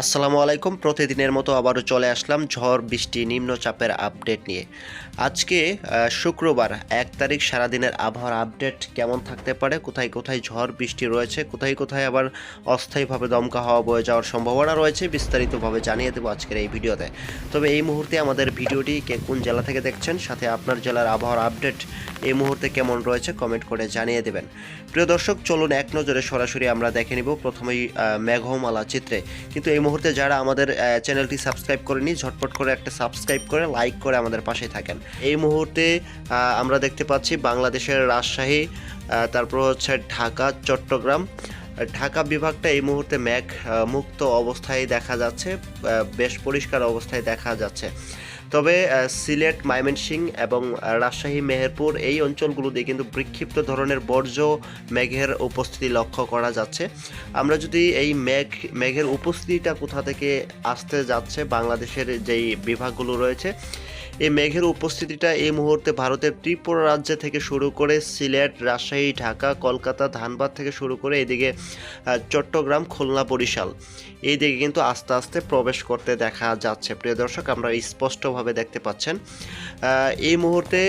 আসসালামু আলাইকুম। প্রতিদিনের মতো আবারও চলে আসলাম ঝড় বৃষ্টি নিম্নচাপের আপডেট নিয়ে। আজকে শুক্রবার, এক তারিখ সারাদিনের আবহাওয়ার আপডেট কেমন থাকতে পারে? কোথায় কোথায় ঝড় বৃষ্টি রয়েছে? কোথায় কোথায় আবার অস্থায়ীভাবে দমকা হাওয়া বয়ে যাওয়ার সম্ভাবনা রয়েছে বিস্তারিতভাবে জানিয়ে দেবো আজকের এই ভিডিওতে। তবে এই মুহূর্তে আমাদের ভিডিওটি কে কোন জেলা থেকে দেখছেন, সাথে আপনার জেলার আবহাওয়ার আপডেট এই মুহূর্তে কেমন রয়েছে কমেন্ট করে জানিয়ে দেবেন। প্রিয় দর্শক, চলুন এক নজরে সরাসরি আমরা দেখে নিব। প্রথমেই মেঘমালা চিত্রে। কিন্তু এই মুহূর্তে যারা আমাদের চ্যানেলটি সাবস্ক্রাইব করেনি, ঝটপট করে একটা সাবস্ক্রাইব করে, লাইক করে আমাদের পাশে থাকেন। এই মুহূর্তে আমরা দেখতে পাচ্ছি বাংলাদেশের রাজশাহী তারপর হচ্ছে ঢাকা, চট্টগ্রাম। ঢাকা বিভাগটা এই মুহূর্তে ম্যাঘ মুক্ত অবস্থায় দেখা যাচ্ছে বেশ পরিষ্কার অবস্থায় দেখা যাচ্ছে। তবে সিলেট, ময়মনসিংহ এবং রাজশাহী, মেহেরপুর এই অঞ্চলগুলোতে কিন্তু বিক্ষিপ্ত ধরনের বর্জ্য মেঘের উপস্থিতি লক্ষ্য করা যাচ্ছে। আমরা যদি এই মেঘ, মেঘের উপস্থিতিটা কোথা থেকে আসতে যাচ্ছে বাংলাদেশের যেই বিভাগগুলো রয়েছে, এই মেঘের উপস্থিতিটা এই মুহূর্তে ভারতের ত্রিপুরা রাজ্য থেকে শুরু করে সিলেট, রাজশাহী, ঢাকা, কলকাতা, ধানবাদ থেকে শুরু করে এদিকে চট্টগ্রাম, খুলনা, বরিশাল। এই দিকে কিন্তু আস্তে আস্তে প্রবেশ করতে দেখা যাচ্ছে। প্রিয় দর্শক, আমরা স্পষ্টভাবে দেখতে পাচ্ছেন। এই মুহূর্তে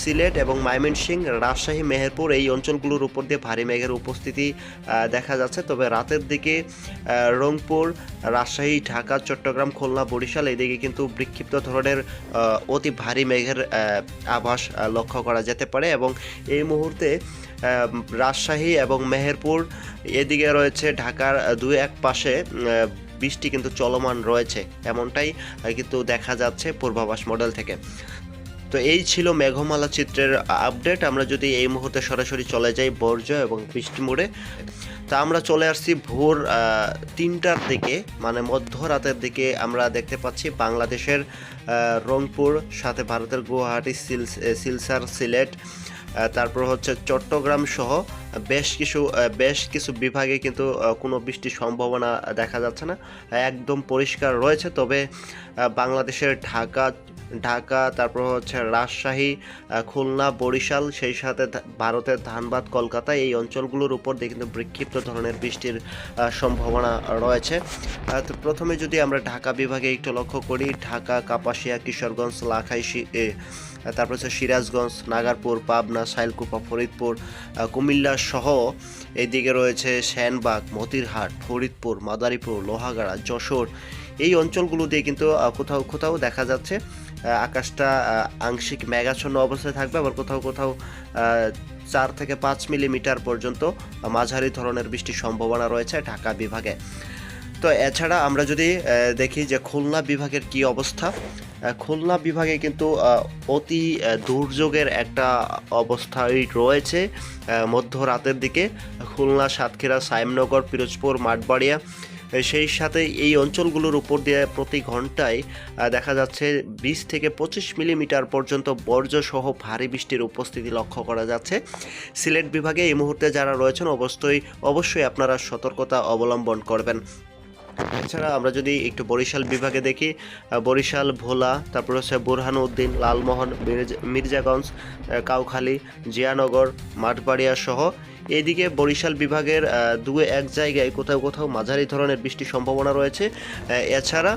সিলেট এবং ময়মনসিংহ, রাজশাহী, মেহেরপুর এই অঞ্চলগুলোর উপর দিয়ে ভারী মেঘের উপস্থিতি দেখা যাচ্ছে। তবে রাতের দিকে রংপুর, রাজশাহী, ঢাকা, চট্টগ্রাম, খুলনা, বরিশাল এইদিকে কিন্তু বিক্ষিপ্ত ধরনের অতি ভারী মেঘের আভাস লক্ষ্য করা যেতে পারে এবং এই মুহূর্তে রাজশাহী এবং মেহেরপুর এদিকে রয়েছে ঢাকার দুই এক পাশে বৃষ্টি কিন্তু চলমান রয়েছে, এমনটাই কিন্তু দেখা যাচ্ছে পূর্বাভাস মডেল থেকে। তো এই ছিল মেঘমালা চিত্রের আপডেট আমরা যদি এই মুহূর্তে সরাসরি চলে যাই বর্জ্য এবং বৃষ্টি মোড়ে, তা আমরা চলে আসছি ভোর তিনটার দিকে মানে মধ্যরাতের দিকে আমরা দেখতে পাচ্ছি বাংলাদেশের রংপুর, সাথে ভারতের গুয়াহাটি, সিলস- সিলসার সিলেট তারপর হচ্ছে চট্টগ্রাম সহ বেশ কিছু বেশ কিছু বিভাগে কিন্তু কোনো বৃষ্টির সম্ভাবনা দেখা যাচ্ছে না। একদম পরিষ্কার রয়েছে, তবে বাংলাদেশের ঢাকা ঢাকা, তারপর হচ্ছে রাজশাহী খুলনা, বরিশাল, সেই সাথে ভারতের ধানবাদ, কলকাতা, এই অঞ্চলগুলোর উপর দিয়ে কিন্তু বিক্ষিপ্ত ধরনের বৃষ্টির সম্ভাবনা রয়েছে। তো প্রথমে যদি আমরা ঢাকা বিভাগে একটু লক্ষ্য করি, ঢাকা, কাপাসিয়া, কিশোরগঞ্জ, লাখাই তারপর হচ্ছে সিরাজগঞ্জ, নাগারপুর, পাবনা সাইলকুপা ফরিদপুর কুমিল্লা সহ এইদিকে রয়েছে শ্যানবাগ মতিরহাট, ফরিদপুর, মাদারীপুর, লোহাগাড়া, যশোর। এই অঞ্চলগুলো দিয়ে কিন্তু কোথাও কোথাও দেখা যাচ্ছে আকাশটা আংশিক মেঘাচ্ছন্ন অবস্থায় থাকবে। আবার কোথাও কোথাও চার থেকে পাঁচ মিলিমিটার পর্যন্ত মাঝারি ধরনের বৃষ্টির সম্ভাবনা রয়েছে ঢাকা বিভাগে। তো এছাড়া আমরা যদি দেখি যে খুলনা বিভাগের কি অবস্থা খুলনা বিভাগে কিন্তু অতি দুর্যোগের একটা অবস্থায় রয়েছে। মধ্যরাতের দিকে খুলনা, সাতক্ষীরা, সাইমনগর, পিরোজপুর, মাঠবাড়িয়া সেই সাথে এই অঞ্চলগুলোর উপর দিয়ে প্রতি ঘন্টায় দেখা যাচ্ছে বিশ থেকে পঁচিশ মিলিমিটার পর্যন্ত বর্জ্য সহ ভারী বৃষ্টির উপস্থিতি লক্ষ্য করা যাচ্ছে। সিলেট বিভাগে এই মুহূর্তে যারা রয়েছেন, অবশ্যই অবশ্যই আপনারা সতর্কতা অবলম্বন করবেন। এছাড়া আমরা যদি একটু বরিশাল বিভাগে দেখি বরিশাল, ভোলা, তারপর হচ্ছে বুরহানুদ্দিন লালমোহন, মির্জা- মির্জাগঞ্জ কাউখালী, জিয়ানগর মাঠবাড়িয়া সহ এইদিকে বরিশাল বিভাগের দু এক জায়গায় কোথাও কোথাও মাঝারি ধরনের বৃষ্টির সম্ভাবনা রয়েছে। এছাড়া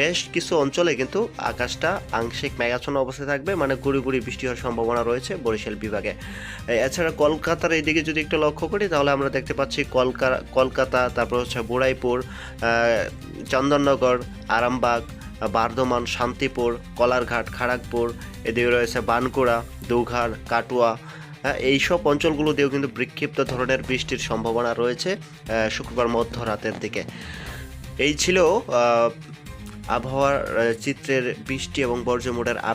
বেশ কিছু অঞ্চলে কিন্তু আকাশটা আংশিক মেঘাচ্ছন্ন অবস্থায় থাকবে মানে গুড়ি গুড়ি বৃষ্টি হওয়ার সম্ভাবনা রয়েছে বরিশাল বিভাগে। এছাড়া কলকাতার এইদিকে যদি একটু লক্ষ্য করি, তাহলে আমরা দেখতে পাচ্ছি কলকা কলকাতা, তারপর হচ্ছে বুড়াইপুর চন্দননগর, আরামবাগ, বার্ধমান, শান্তিপুর, কলারঘাট, খড়গপুর, এদিকে রয়েছে বানকুড়া, দুঘাট, কাটুয়া হ্যাঁ, এইসব অঞ্চলগুলোতেও কিন্তু বিক্ষিপ্ত ধরনের বৃষ্টির সম্ভাবনা রয়েছে শুক্রবার মধ্যরাতের দিকে। এই ছিল আবহাওয়ার চিত্রের বৃষ্টি এবং বর্জ্য মোডের আপ